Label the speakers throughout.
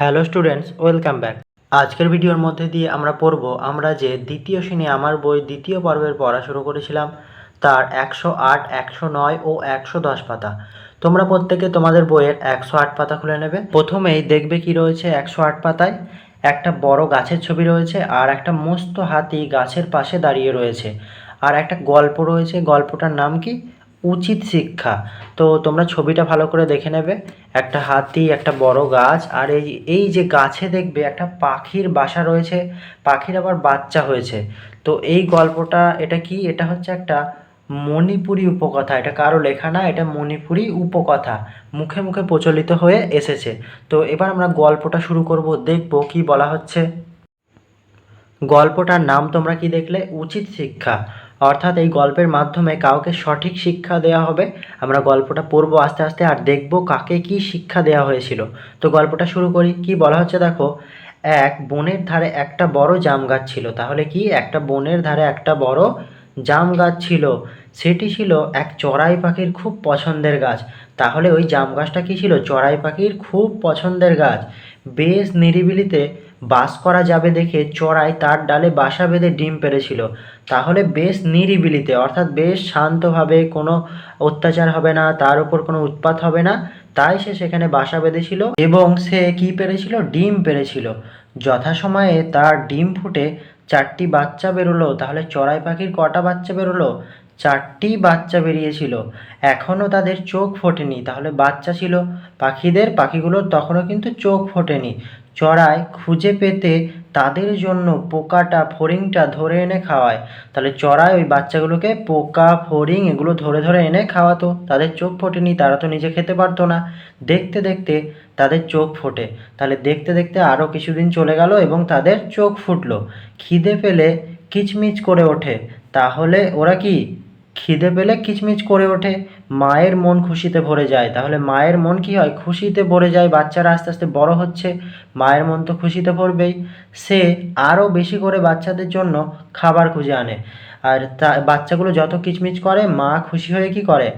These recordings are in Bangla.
Speaker 1: Hello students, welcome back. আজকের ভিডিওর মধ্যে দিয়ে আমরা পড়ব, আমরা যে দ্বিতীয় শ্রেণি আমার বই দ্বিতীয় পর্বের পড়া শুরু করেছিলাম, তার একশো আট, একশো নয় ও একশো দশ পাতা। তোমরা প্রত্যেকে তোমাদের বইয়ের একশো আট পাতা খুলে নেবে। প্রথমেই দেখবে কি রয়েছে একশো আট পাতায়, একটা বড় গাছের ছবি রয়েছে আর একটা মস্ত হাতি গাছের পাশে দাঁড়িয়ে রয়েছে। আর একটা গল্প রয়েছে, গল্পটার নাম কি? উচিত শিক্ষা। তো তোমরা ছবিটা ভালো করে দেখে নেবে। একটা হাতি, একটা বড় গাছ, আর এই এই যে গাছে দেখবে একটা পাখির বাসা রয়েছে, পাখির আবার বাচ্চা হয়েছে। তো এই গল্পটা, এটা কি? এটা হচ্ছে একটা মণিপুরি উপকথা। এটা কারও লেখা না, এটা মণিপুরি উপকথা। মুখে মুখে প্রচলিত হয়ে এসেছে। তো এবার আমরা গল্পটা শুরু করব, দেখব কি বলা হচ্ছে। গল্পটার নাম তোমরা কি দেখলে? উচিত শিক্ষা। অর্থাৎ এই গল্পের মাধ্যমে কাউকে সঠিক শিক্ষা দেওয়া হবে। আমরা গল্পটা পড়ব আস্তে আস্তে আর দেখব কাকে কি শিক্ষা দেওয়া হয়েছিল। তো গল্পটা শুরু করি। কি বলা হচ্ছে দেখো? এক বনের ধারে একটা বড় জাম গাছ ছিল। তাহলে কি? একটা বনের ধারে একটা বড় জাম গাছ ছিল। সেটি ছিল এক চড়াই পাখির খুব পছন্দের গাছ। তাহলে ওই জাম গাছটা কী ছিল? চড়াই পাখির খুব পছন্দের গাছ। বেশ নিরিবিলিতে বাস করা যাবে দেখে চড়াই তার ডালে বাসা বেঁধে ডিম পেড়েছিল। তাহলে বেশ নিরিবিলিতে, অর্থাৎ বেশ শান্তভাবে কোনো অত্যাচার হবে না, তার উপর কোনো উৎপাত হবে না। তাই সে সেখানে বাসা বেঁধেছিল এবং সে কি পেরেছিল ডিম পেরেছিল যথাসময়ে তার ডিম ফুটে চারটি বাচ্চা বেরোলো। তাহলে চড়াই পাখির কটা বাচ্চা বেরোলো? চারটি বাচ্চা বেরিয়েছিল। এখনও তাদের চোখ ফোটেনি। তাহলে বাচ্চা ছিল পাখিদের? পাখিগুলোর তখনও কিন্তু চোখ ফোটেনি। চড়াই খুঁজে পেতে তাদের জন্য পোকাটা, ফড়িংটা ধরে এনে খাওয়ায়। তাহলে চড়াই ওই বাচ্চাগুলোকে পোকা, ফড়িং এগুলো ধরে ধরে এনে খাওয়াতো। তাদের চোখ ফোটেনি, তারা তো নিজে খেতে পারতো না। দেখতে দেখতে তাদের চোখ ফোটে। তাহলে দেখতে দেখতে আরও কিছুদিন চলে গেল এবং তাদের চোখ ফুটলো। খিদে পেলে কিচমিচ করে ওঠে। তাহলে ওরা কি খিদে পেলে কিচমিচ করে ওঠে, মায়ের মন খুশিতে ভরে যায়। তাহলে মায়ের মন কি হয়? খুশিতে ভরে যায়, বাচ্চারা আস্তে আস্তে বড় হচ্ছে, মায়ের মন তো খুশিতে ভরবেই। সে আরও বেশি করে বাচ্চাদের জন্য খাবার খুঁজে আনে। আর তা, বাচ্চাগুলো যত কিচমিচ করে, মা খুশি হয়ে কি করে?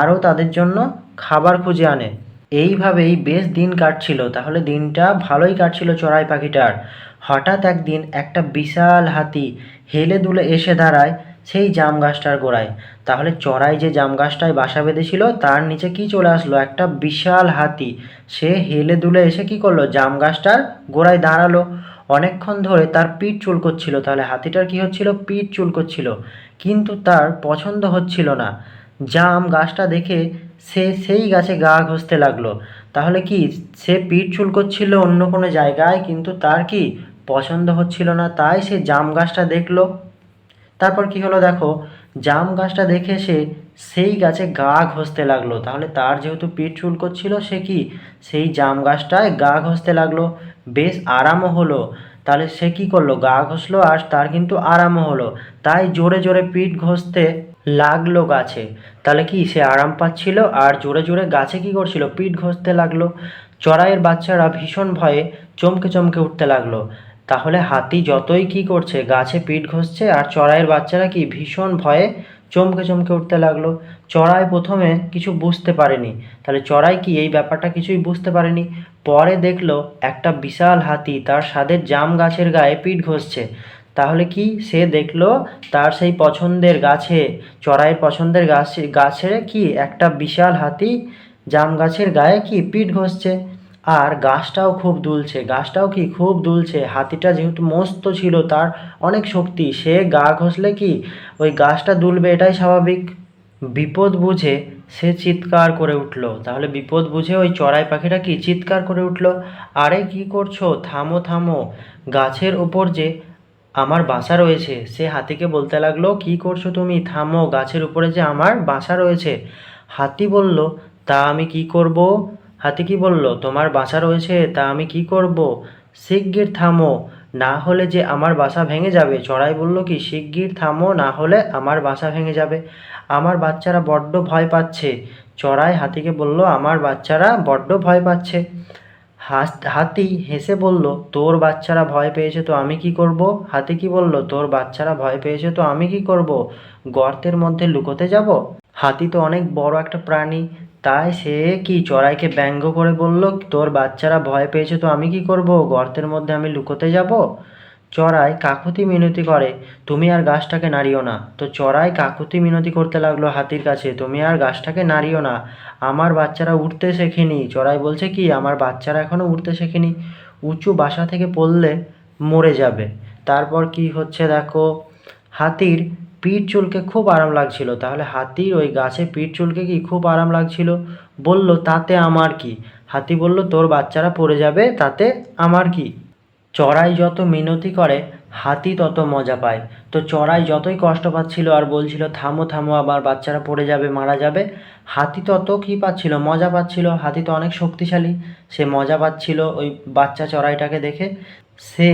Speaker 1: আরও তাদের জন্য খাবার খুঁজে আনে। এইভাবেই বেশ দিন কাটছিল। তাহলে দিনটা ভালোই কাটছিল চড়াই পাখিটার। হঠাৎ একদিন একটা বিশাল হাতি হেলে দুলে এসে দাঁড়ায়। সেই জাম গাছটার গোড়ায়। তাহলে চড়াই যে জাম গাছটায় বাসা বেঁধেছিল, তার নিচে কি চলে আসলো? একটা বিশাল হাতি। সে হেলে দুলে এসে কি করল? জাম গাছটার গোড়ায় দাঁড়াল। অনেকক্ষণ ধরে তার পিঠ চুলকোচ্ছিল। তাহলে হাতিটার কি হচ্ছিল? পিঠ চুলকোচ্ছিল। কিন্তু তার পছন্দ হচ্ছিল না। জাম গাছটা দেখে সে সেই গাছে গা ঘষতে লাগল। তাহলে কি সে পিঠ চুলকোচ্ছিল অন্য কোনো জায়গায়, কিন্তু তার কি পছন্দ হচ্ছিল না? তাই সে জাম গাছটা দেখল। তারপর কি হলো দেখো, জাম গাছটা দেখে সে সেই গাছে গা ঘষতে লাগল। তাহলে তার যেহেতু পিঠ চুলকোচ্ছিল সে কি সেই জাম গাছটায় গা ঘষতে লাগল। বেশ আরামও হলো। তাহলে সে কি করল? গা ঘষলো আর তার কিন্তু আরামও হলো। তাই জোরে জোরে পিঠ ঘষতে লাগল গাছে। তাহলে কি সে আরাম পাচ্ছিল? আর জোরে জোরে গাছে কি করছিল? পিঠ ঘষতে লাগল। চড়াইয়ের বাচ্চারা ভীষণ ভয়ে চমকে চমকে উঠতে লাগল। তাহলে হাতি যতই কি করছে, গাছে পিঠ ঘষছে আর চড়াইয়ের বাচ্চারা কি ভীষণ ভয়ে চমকে চমকে উঠতে লাগল। চড়াই প্রথমে কিছু বুঝতে পারেনি। তাহলে চড়াই কি? এই ব্যাপারটা কিছুই বুঝতে পারেনি। পরে দেখল একটা বিশাল হাতি তার স্বাদের জাম গাছের গায়ে পিঠ ঘষছে। তাহলে কি সে দেখল তার সেই পছন্দের গাছে, চড়াইয়ের পছন্দের গাছে গাছে কি একটা বিশাল হাতি জাম গাছের গায়ে কি পিঠ ঘষছে? আর গাছটাও খুব দুলছে, গাছটাও কি খুব দুলছে? হাতিটা যেহেতু মস্ত ছিল, তার অনেক শক্তি। সে গা ঘষলে কি ওই গাছটা দুলবে এটাই স্বাভাবিক? বিপদ বুঝে সে চিৎকার করে উঠল। তাহলে বিপদ বুঝে ওই চড়াই পাখিটা কি চিৎকার করে উঠল? আরে কি করছ? থামো থামো। গাছের ওপর যে আমার বাসা রয়েছে, সে হাতিকে বলতে লাগল, কি করছ তুমি? থামো। গাছের উপরে যে আমার বাসা রয়েছে। হাতি বলল, তা আমি কি করব? হাতি কি বলল, তোমার বাসা রয়েছে, তা আমি কি করব? শিগগির থামো, না হলে যে আমার বাসা ভেঙে যাবে। চড়াই বলল কি, শিগগির থামো, না হলে আমার বাসা ভেঙে যাবে। আমার বাচ্চারা বড্ড ভয় পাচ্ছে। চড়াই হাতিকে বলল, আমার বাচ্চারা বড্ড ভয় পাচ্ছে। হাতি হেসে বলল, তোর বাচ্চারা ভয় পেয়েছে তো আমি কি করব? হাতি কি বলল, তোর বাচ্চারা ভয় পেয়েছে তো আমি কি করব? গর্তের মধ্যে লুকোতে যাব? হাতি তো অনেক বড় একটা প্রাণী তাই সে কি চড়াইকে ব্যঙ্গ করে বলল, তোর বাচ্চারা ভয় পেয়েছে তো আমি কি করব? গর্তের মধ্যে আমি লুকোতে যাব? চড়াই কাকুতি মিনতি করে, তুমি আর গাছটাকে নাড়িও না। তো চড়াই কাকুতি মিনতি করতে লাগল হাতির কাছে, তুমি আর গাছটাকে নাড়িও না, আমার বাচ্চারা উঠতে শেখেনি। চড়াই বলছে, কি, আমার বাচ্চারা এখনও উঠতে শেখেনি? উঁচু বাসা থেকে পড়লে মরে যাবে। তারপর কি হচ্ছে দেখো, হাতির পিঠ চুলকে খুব আরাম লাগছিল। তাহলে হাতির ওই গাছে পিঠ চুলকে কি খুব আরাম লাগছিল? বলল, তাতে আমার কি? হাতি বলল, তোর বাচ্চারা পড়ে যাবে, তাতে আমার কি? চড়াই যত মিনতি করে, হাতি তত মজা পায়। তো চড়াই যতই কষ্ট পাচ্ছিল আর বলছিল, থামো থামো, আবার বাচ্চারা পড়ে যাবে, মারা যাবে। হাতি তত কী পাচ্ছিল? মজা পাচ্ছিল। হাতি তো অনেক শক্তিশালী। সে মজা পাচ্ছিল ওই বাচ্চা চড়াইটাকে দেখে। সে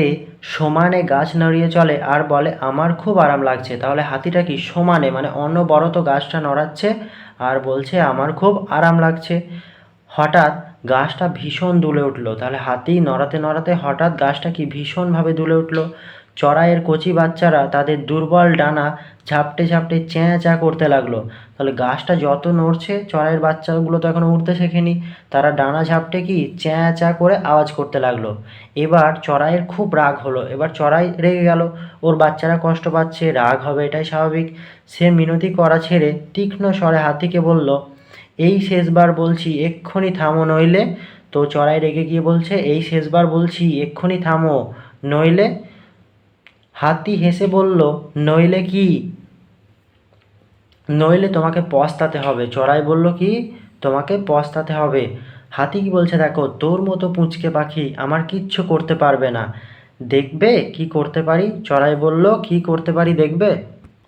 Speaker 1: সমানে গাছ নড়িয়ে চলে আর বলে, আমার খুব আরাম লাগছে। তাহলে হাতিটা কি সমানে মানে অন্য বড় তো গাছটা নড়াচ্ছে আর বলছে, আমার খুব আরাম লাগছে। হঠাৎ গাছটা ভীষণ দুলে উঠল। তাহলে হাতি নড়াতে নড়াতে হঠাৎ গাছটা কি ভীষণভাবে দুলে উঠল? চড়াইয়ের কচি বাচ্চারা তাদের দুর্বল ডানা ঝাপটে ঝাপটে চ্যাঁ চ্যাঁ করতে লাগল। তাহলে গাছটা যত নড়ছে, চড়াইয়ের বাচ্চাগুলো তো এখনও উঠতে শেখেনি। তারা ডানা ঝাপটে কি চ্যাঁ চ্যাঁ করে আওয়াজ করতে লাগল। এবার চড়াইয়ের খুব রাগ হলো। এবার চড়াই রেগে গেল। ওর বাচ্চারা কষ্ট পাচ্ছে, রাগ হবে, এটাই স্বাভাবিক। সে মিনতি করা ছেড়ে তীক্ষ্ণ স্বরে হাতিকে বলল, এই শেষবার বলছি, এক্ষুনি থামো নইলে। তো চড়াই রেগে গিয়ে বলছে, এই শেষবার বলছি, এক্ষুনি থামো নইলে। হাতি হেসে বলল, নইলে কি? নইলে তোমাকে পস্তাতে হবে। চড়াই বলল, কি? তোমাকে পস্তাতে হবে। হাতি কি বলছে, দেখো, তোর মতো পুঁচকে পাখি আমার কিচ্ছু করতে পারবে না। দেখবে? কি করতে পারি? চড়াই বলল, কি করতে পারি দেখবে?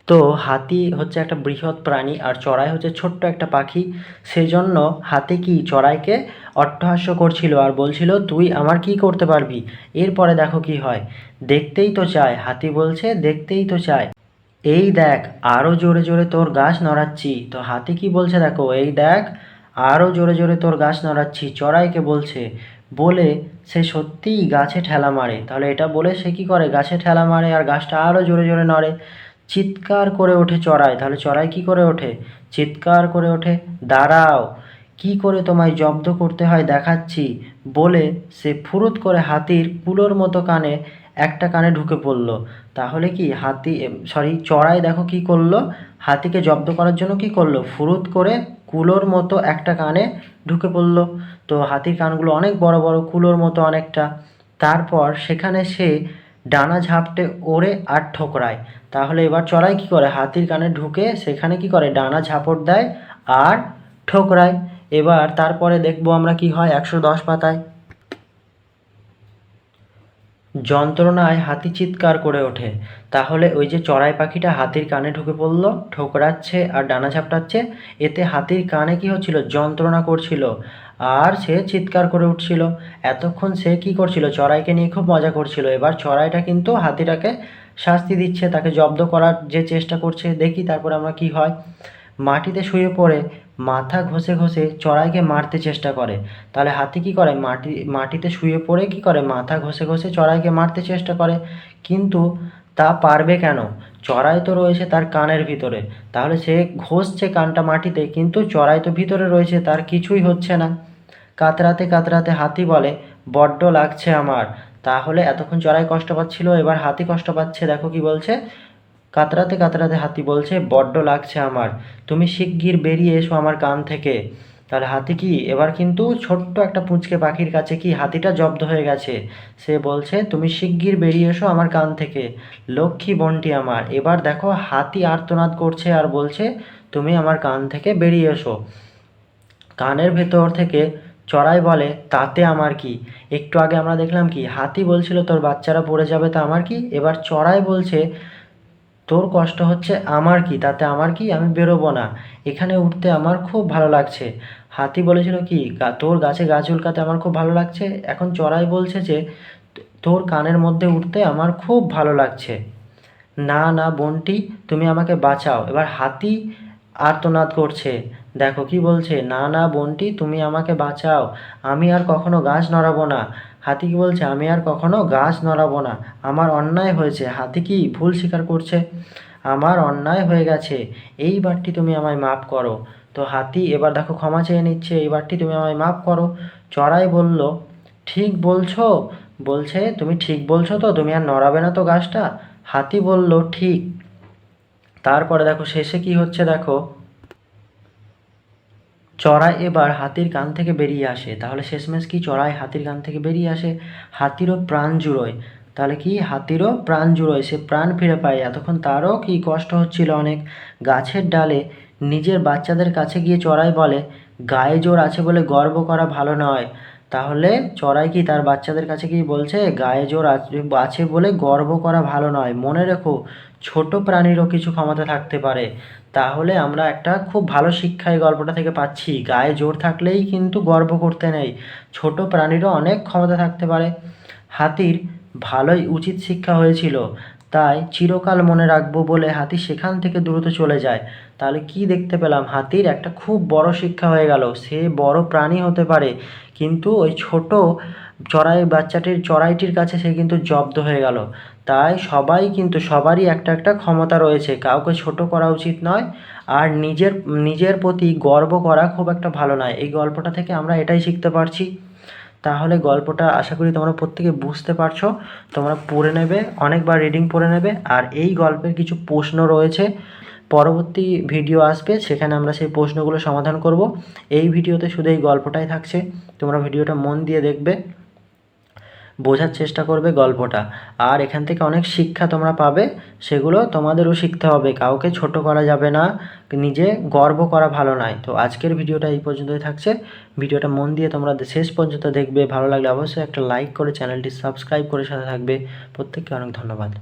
Speaker 1: তো হাতি হচ্ছে একটা বৃহৎ প্রাণী আর চড়াই হচ্ছে ছোট্ট একটা পাখি। সেই জন্য হাতি কি চড়াইকে অট্টহাস্য করছিল আর বলছিল, তুই আমার কি করতে পারবি? এরপরে দেখো কি হয়। দেখতেই তো চায়, হাতি বলছে, দেখতেই তো চায়। এই দেখ আরও জোরে জোরে তোর গাছ নড়াচ্ছি। তো হাতি কি বলছে দেখো, এই দেখ আরও জোরে জোরে তোর গাছ নড়াচ্ছি। চড়াইকে বলছে, বলে সে সত্যিই গাছে ঠেলা মারে। তাহলে এটা বলে সে কি করে? গাছে ঠেলা মারে আর গাছটা আরও জোরে জোরে নড়ে। চিৎকার করে ওঠে চড়াই। তাহলে চড়াই কি করে ওঠে? চিৎকার করে ওঠে, দাঁড়াও। কি করে তোমায় জব্দ করতে হয় দেখাচ্ছি, বলে সে ফুরুত করে হাতির কুলোর মতো কানে, একটা কানে ঢুকে পড়ল। তাহলে কি হাতি সরি চড়াই দেখো কি করল? হাতিকে জব্দ করার জন্য কি করল? ফুরুত করে কুলোর মতো একটা কানে ঢুকে পড়ল। তো হাতির কানগুলো অনেক বড় বড়, কুলোর মতো অনেকটা। তারপর সেখানে সে ডানা ঝাপটে ওড়ে আর ঠোকরায়। তাহলে এবার চড়াই কি করে? হাতির কানে ঢুকে সেখানে কি করে? ডানা ঝাপট দেয় আর ঠোকরায়। এবার তারপরে দেখব আমরা কি হয় একশো দশ পাতায়। যন্ত্রণায় হাতি চিৎকার করে ওঠে। তাহলে ওই যে চড়াই পাখিটা হাতির কানে ঢুকে পড়ল, ঠোকরাচ্ছে আর ডানা ঝাপটাচ্ছে, এতে হাতির কানে কি হচ্ছিল? যন্ত্রণা করছিল আর সে চিৎকার করে উঠছিল। এতক্ষণ সে কি করছিল? চড়াইকে নিয়ে খুব মজা করছিল। এবার চড়াইটা কিন্তু হাতিটাকে শাস্তি দিচ্ছে, তাকে জব্দ করার যে চেষ্টা করছে। দেখি তারপরে আমরা কি হয়? মাটিতে শুয়ে পড়ে মাথা ঘষে ঘষে চড়াইকে মারতে চেষ্টা করে। তাহলে হাতি কি করে? মাটি, মাটিতে শুয়ে পড়ে কি করে? মাথা ঘষে ঘষে চড়াইকে মারতে চেষ্টা করে। কিন্তু তা পারবে কেন? চড়াই তো রয়েছে তার কানের ভিতরে। তাহলে সে ঘষছে কানটা মাটিতে, কিন্তু চড়াই তো ভিতরে রয়েছে, তার কিছুই হচ্ছে না। কাতরাতে কাতরাতে হাতি বলে, বড্ড লাগছে আমার। তাহলে এতক্ষণ চড়াই কষ্ট পাচ্ছিল, এবার হাতি কষ্ট পাচ্ছে, দেখো কি বলছে। কাতরাতে কাতরাতে হাতি বলছে, বড্ড লাগছে আমার। তুমি শিগগির বেরিয়ে এসো আমার কান থেকে। তাহলে হাতি কি? এবার কিন্তু ছোট্ট একটা পুঁচকে পাখির কাছে কি হাতিটা জব্দ হয়ে গেছে? সে বলছে, তুমি শিগগির বেরিয়ে এসো আমার কান থেকে। লক্ষ্মী বনটি আমার। এবার দেখো হাতি আর্তনাদ করছে আর বলছে, তুমি আমার কান থেকে বেরিয়ে এসো। কানের ভেতর থেকে চড়াই বলে, তাতে আমার কি? একটু আগে আমরা দেখলাম কি, হাতি বলছিল, তোর বাচ্চারা পড়ে যাবে তা আমার কি? এবার চড়াই বলছে তোর কষ্ট হচ্ছে আমার কি? তাতে আমার কি? আমি বেরোবো না। এখানে উঠতে আমার খুব ভালো লাগছে। হাতি বলেছিল কি তোর গাছে গাছ উল্কাতে আমার খুব ভালো লাগছে। এখন চড়াই বলছে যে, তোর কানের মধ্যে উঠতে আমার খুব ভালো লাগছে। না না, বোনটি, তুমি আমাকে বাঁচাও। এবার হাতি আর্তনাদ করছে। দেখো কি বলছে, না না, বোনটি, তুমি আমাকে বাঁচাও। আমি আর কখনো গাছ নড়াবো না। হাতি কি বলছে, আমি আর কখনো গাছ নড়াবো না। আমার অন্যায় হয়েছে। হাতি কি ভুল স্বীকার করছে? আমার অন্যায় হয়ে গেছে। এইবারটি তুমি আমায় মাফ করো। তো তো হাতি, এবার দেখো ক্ষমা চেয়ে নিচ্ছে। এইবারটি তুমি আমায় মাফ করো। চড়াই বলল, ঠিক বলছো। বলছে, তুমি ঠিক বলছো তো, তুমি আর নড়াবে না তো গাছটা? হাতি বলল, ঠিক। তারপরে দেখো, শেষে কি হচ্ছে দেখো চড়াই এবার হাতির কান থেকে বেরিয়ে আসে। তাহলে শেষমেশ কি চড়াই হাতির কান থেকে বেরিয়ে আসে? হাতিরও প্রাণ জুড়োয়। তাহলে কি? হাতিরও প্রাণ জুড়োয়। সে প্রাণ ফিরে পায়। এতক্ষণ তারও কি কষ্ট হচ্ছিল অনেক? গাছের ডালে নিজের বাচ্চাদের কাছে গিয়ে চড়াই বলে, গায়ে জোর আছে বলে গর্ব করা ভালো নয়। তাহলে চড়াই কি তার বাচ্চাদের কাছে কি বলছে, গায়ে জোর আছে- আছে বলে গর্ব করা ভালো নয়। মনে রেখো ছোট প্রাণীরও কিছু ক্ষমতা থাকতে পারে। তাহলে আমরা একটা খুব ভালো শিক্ষা এই গল্পটা থেকে পাচ্ছি। গায়ে জোর থাকলেই কিন্তু গর্ব করতে নেই। ছোট প্রাণীরও অনেক ক্ষমতা থাকতে পারে। হাতির ভালোই উচিত শিক্ষা হয়েছিল। তাই চিরকাল মনে রাখব বলে হাতি সেখান থেকে দ্রুত চলে যায়। তাহলে কি দেখতে পেলাম? হাতির একটা খুব বড় শিক্ষা হয়ে গেল। সে বড় প্রাণী হতে পারে। কিন্তু ওই ছোট চড়াই বাচ্চাটির চড়াইটির কাছে সে কিন্তু জব্দ হয়ে গেল। তাই সবাই কিন্তু সবারই একটা একটা ক্ষমতা রয়েছে। কাউকে ছোট করা উচিত নয় আর নিজের নিজের প্রতি গর্ব করা খুব একটা ভালো নয়। এই গল্পটা থেকে আমরা এটাই শিখতে পারছি। তাহলে গল্পটা আশা করি তোমরা প্রত্যেকে বুঝতে পারছ। তোমরা পড়ে নেবে, অনেকবার রিডিং পড়ে নেবে। আর এই গল্পের কিছু প্রশ্ন রয়েছে। পরবর্তী ভিডিও আসবে, সেখানে আমরা সেই প্রশ্নগুলো সমাধান করব। এই ভিডিওতে শুধু এই গল্পটাই থাকছে। তোমরা ভিডিওটা মন দিয়ে দেখবে। বোঝার চেষ্টা করবে গল্পটা। আর এখান থেকে অনেক শিক্ষা তোমরা পাবে, সেগুলো তোমাদেরও শিখতে হবে। কাউকে ছোট করা যাবে না, নিজে গর্ব করা ভালো নয়। তো আজকের ভিডিওটা এই পর্যন্তই থাকছে। ভিডিওটা মন দিয়ে তোমরা শেষ পর্যন্ত দেখবে। ভালো লাগলে অবশ্যই একটা লাইক করে চ্যানেলটি সাবস্ক্রাইব করে সাথে থাকবে। প্রত্যেককে অনেক ধন্যবাদ।